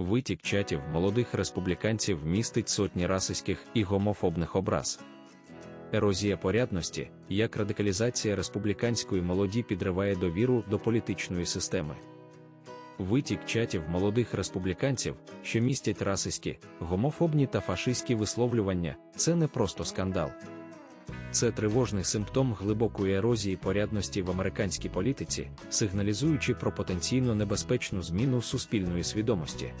Витік чатів молодих республіканців містить сотні расистських і гомофобних образ. Ерозія порядності, як радикалізація республіканської молоді підриває довіру до політичної системи. Витік чатів молодих республіканців, що містять расистські, гомофобні та фашистські висловлювання, це не просто скандал. Це тривожний симптом глибокої ерозії порядності в американській політиці, сигналізуючи про потенційно небезпечну зміну суспільної свідомості.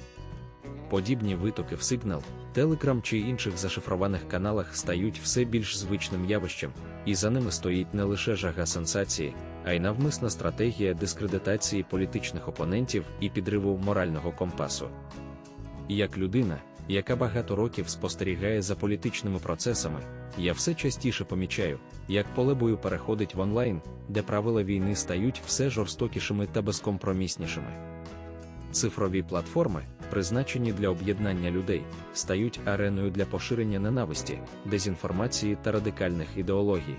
Подібні витоки в Signal, Telegram чи інших зашифрованих каналах стають все більш звичним явищем, і за ними стоїть не лише жага сенсації, а й навмисна стратегія дискредитації політичних опонентів і підриву морального компасу. Як людина, яка багато років спостерігає за політичними процесами, я все частіше помічаю, як поле бою переходить в онлайн, де правила війни стають все жорстокішими та безкомпроміснішими. Цифрові платформи, призначені для об'єднання людей, стають ареною для поширення ненависті, дезінформації та радикальних ідеологій.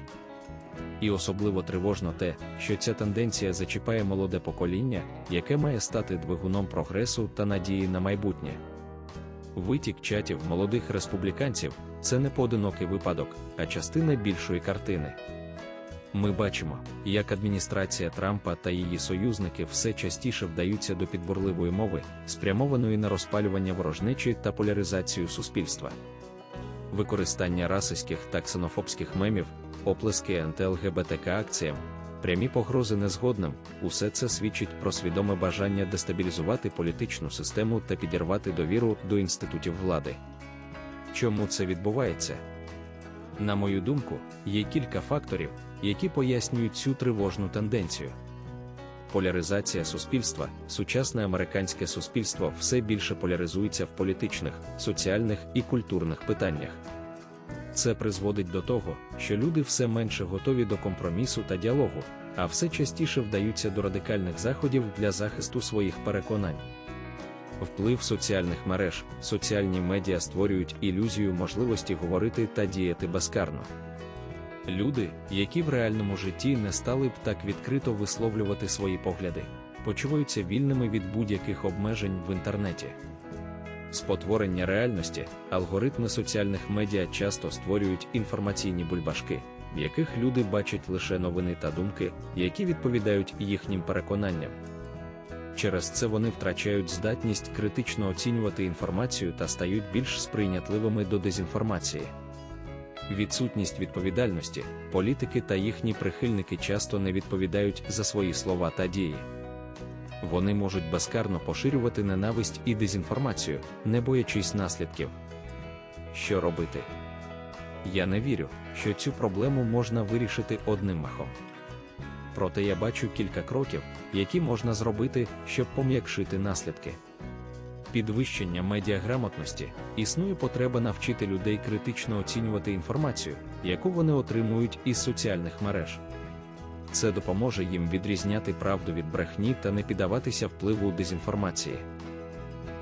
І особливо тривожно те, що ця тенденція зачіпає молоде покоління, яке має стати двигуном прогресу та надії на майбутнє. Витік чатів молодих республіканців це не поодинокий випадок, а частина більшої картини. Ми бачимо, як адміністрація Трампа та її союзники все частіше вдаються до підбурливої мови, спрямованої на розпалювання ворожнечі та поляризацію суспільства. Використання расистських та ксенофобських мемів, оплески анти-ЛГБТК акціям, прямі погрози незгодним, усе це свідчить про свідоме бажання дестабілізувати політичну систему та підірвати довіру до інститутів влади. Чому це відбувається? На мою думку, є кілька факторів, які пояснюють цю тривожну тенденцію. Поляризація суспільства, сучасне американське суспільство все більше поляризується в політичних, соціальних і культурних питаннях. Це призводить до того, що люди все менше готові до компромісу та діалогу, а все частіше вдаються до радикальних заходів для захисту своїх переконань. Вплив соціальних мереж, соціальні медіа створюють ілюзію можливості говорити та діяти безкарно. Люди, які в реальному житті не стали б так відкрито висловлювати свої погляди, почуваються вільними від будь-яких обмежень в інтернеті. Спотворення реальності, алгоритми соціальних медіа часто створюють інформаційні бульбашки, в яких люди бачать лише новини та думки, які відповідають їхнім переконанням. Через це вони втрачають здатність критично оцінювати інформацію та стають більш сприйнятливими до дезінформації. Відсутність відповідальності, політики та їхні прихильники часто не відповідають за свої слова та дії. Вони можуть безкарно поширювати ненависть і дезінформацію, не боячись наслідків. Що робити? Я не вірю, що цю проблему можна вирішити одним махом. Проте я бачу кілька кроків, які можна зробити, щоб пом'якшити наслідки. Підвищення медіаграмотності існує потреба навчити людей критично оцінювати інформацію, яку вони отримують із соціальних мереж. Це допоможе їм відрізняти правду від брехні та не піддаватися впливу дезінформації.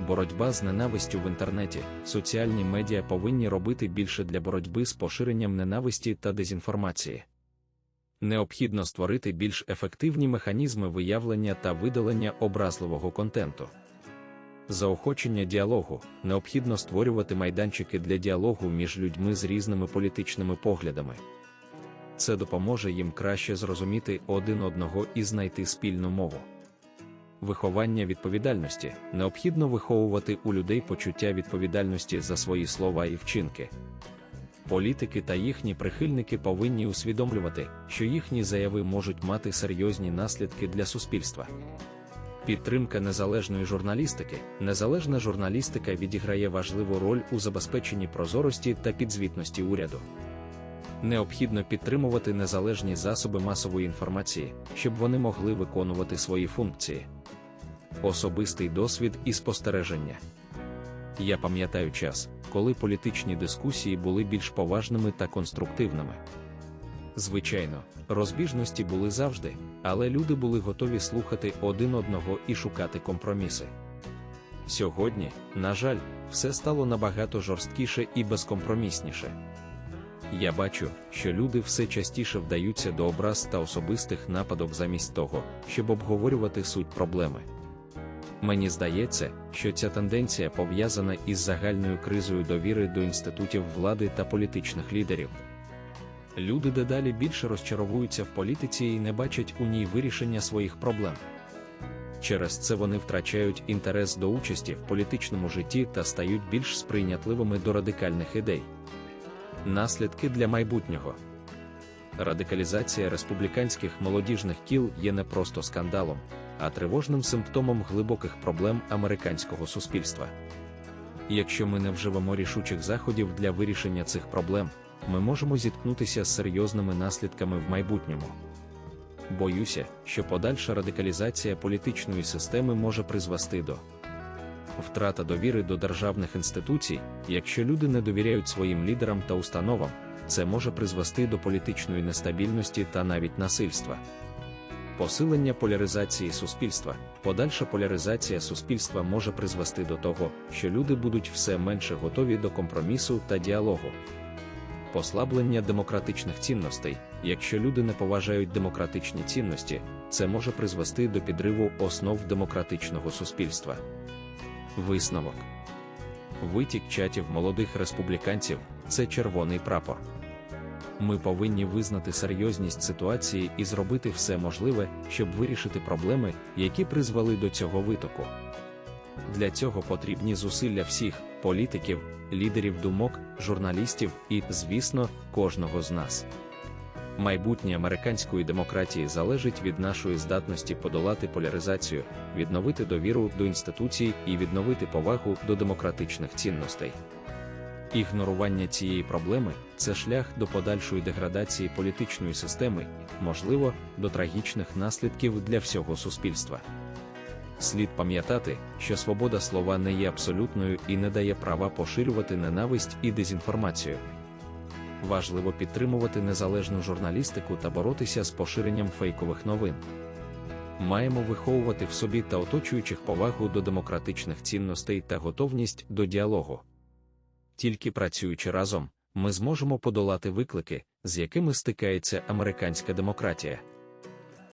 Боротьба з ненавистю в інтернеті, соціальні медіа повинні робити більше для боротьби з поширенням ненависті та дезінформації. Необхідно створити більш ефективні механізми виявлення та видалення образливого контенту. Заохочення діалогу необхідно створювати майданчики для діалогу між людьми з різними політичними поглядами. Це допоможе їм краще зрозуміти один одного і знайти спільну мову. Виховання відповідальності необхідно виховувати у людей почуття відповідальності за свої слова і вчинки. Політики та їхні прихильники повинні усвідомлювати, що їхні заяви можуть мати серйозні наслідки для суспільства. Підтримка незалежної журналістики. Незалежна журналістика відіграє важливу роль у забезпеченні прозорості та підзвітності уряду. Необхідно підтримувати незалежні засоби масової інформації, щоб вони могли виконувати свої функції. Особистий досвід і спостереження. Я пам'ятаю час, коли політичні дискусії були більш поважними та конструктивними. Звичайно, розбіжності були завжди, але люди були готові слухати один одного і шукати компроміси. Сьогодні, на жаль, все стало набагато жорсткіше і безкомпромісніше. Я бачу, що люди все частіше вдаються до образ та особистих нападок замість того, щоб обговорювати суть проблеми. Мені здається, що ця тенденція пов'язана із загальною кризою довіри до інститутів влади та політичних лідерів. Люди дедалі більше розчаровуються в політиці і не бачать у ній вирішення своїх проблем. Через це вони втрачають інтерес до участі в політичному житті та стають більш сприйнятливими до радикальних ідей. Наслідки для майбутнього радикалізація республіканських молодіжних кіл є не просто скандалом, а тривожним симптомом глибоких проблем американського суспільства. Якщо ми не вживемо рішучих заходів для вирішення цих проблем, ми можемо зіткнутися з серйозними наслідками в майбутньому. Боюся, що подальша радикалізація політичної системи може призвести до втрата довіри до державних інституцій, якщо люди не довіряють своїм лідерам та установам, це може призвести до політичної нестабільності та навіть насильства. Посилення поляризації суспільства, подальша поляризація суспільства може призвести до того, що люди будуть все менше готові до компромісу та діалогу. Послаблення демократичних цінностей, якщо люди не поважають демократичні цінності, це може призвести до підриву основ демократичного суспільства. Висновок витік чатів молодих республіканців це червоний прапор. Ми повинні визнати серйозність ситуації і зробити все можливе, щоб вирішити проблеми, які призвели до цього витоку. Для цього потрібні зусилля всіх політиків, лідерів думок, журналістів і, звісно, кожного з нас. Майбутнє американської демократії залежить від нашої здатності подолати поляризацію, відновити довіру до інституцій і відновити повагу до демократичних цінностей. Ігнорування цієї проблеми це шлях до подальшої деградації політичної системи, можливо, до трагічних наслідків для всього суспільства. Слід пам'ятати, що свобода слова не є абсолютною і не дає права поширювати ненависть і дезінформацію. Важливо підтримувати незалежну журналістику та боротися з поширенням фейкових новин. Маємо виховувати в собі та оточуючих повагу до демократичних цінностей та готовність до діалогу. Тільки працюючи разом, ми зможемо подолати виклики, з якими стикається американська демократія.